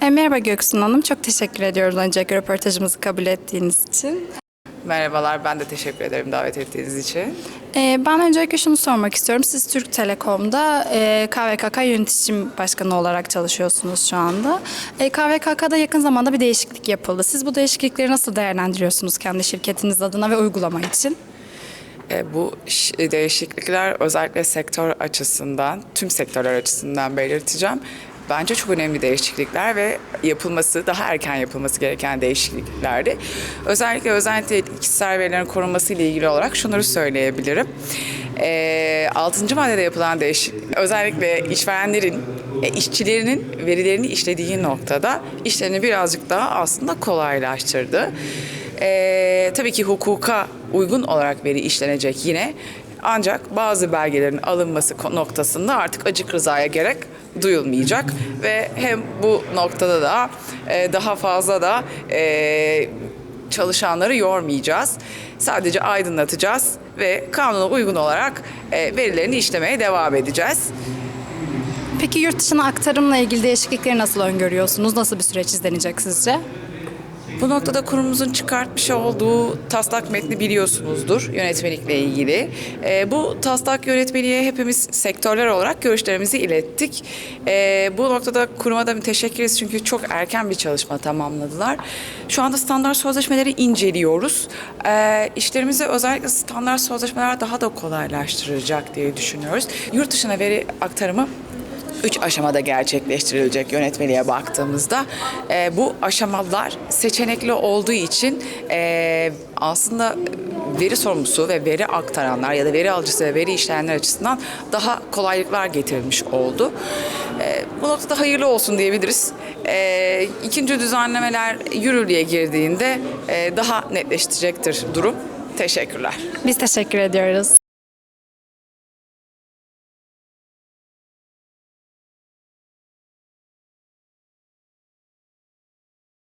E, merhaba Göksun Hanım, çok teşekkür ediyoruz öncelikle röportajımızı kabul ettiğiniz için. Merhabalar, ben de teşekkür ederim davet ettiğiniz için. E, ben öncelikle şunu sormak istiyorum. Siz Türk Telekom'da e, KVKK Yönetim Başkanı olarak çalışıyorsunuz şu anda. E, KVKK'da yakın zamanda bir değişiklik yapıldı. Siz bu değişiklikleri nasıl değerlendiriyorsunuz kendi şirketiniz adına ve uygulama için? E, bu değişiklikler özellikle sektör açısından, tüm sektörler açısından belirteceğim. Bence çok önemli değişiklikler ve yapılması, daha erken yapılması gereken değişikliklerdi. Özellikle özellikle kişisel verilerin korunması ile ilgili olarak şunları söyleyebilirim. E, 6. maddede yapılan değişiklik, özellikle işverenlerin, e, işçilerinin verilerini işlediği noktada işlerini birazcık daha aslında kolaylaştırdı. Ee, tabii ki hukuka uygun olarak veri işlenecek yine. Ancak bazı belgelerin alınması noktasında artık açık rızaya gerek duyulmayacak ve hem bu noktada da e, daha fazla da e, çalışanları yormayacağız. Sadece aydınlatacağız ve kanuna uygun olarak e, verilerini işlemeye devam edeceğiz. Peki yurt dışına aktarımla ilgili değişiklikleri nasıl öngörüyorsunuz? Nasıl bir süreç izlenecek sizce? Bu noktada kurumumuzun çıkartmış olduğu taslak metni biliyorsunuzdur yönetmelikle ilgili. Ee, bu taslak yönetmeliğe hepimiz sektörler olarak görüşlerimizi ilettik. Ee, bu noktada kuruma da müteşekkiriz çünkü çok erken bir çalışma tamamladılar. Şu anda standart sözleşmeleri inceliyoruz. Ee, işlerimizi özellikle standart sözleşmeler daha da kolaylaştıracak diye düşünüyoruz. Yurt dışına veri aktarımı üç aşamada gerçekleştirilecek yönetmeliğe baktığımızda e, bu aşamalar seçenekli olduğu için e, aslında veri sorumlusu ve veri aktaranlar ya da veri alıcısı ve veri işleyenler açısından daha kolaylıklar getirilmiş oldu. E, bu noktada hayırlı olsun diyebiliriz. E, ikinci düzenlemeler yürürlüğe girdiğinde e, daha netleşecektir durum. Teşekkürler. Biz teşekkür ediyoruz.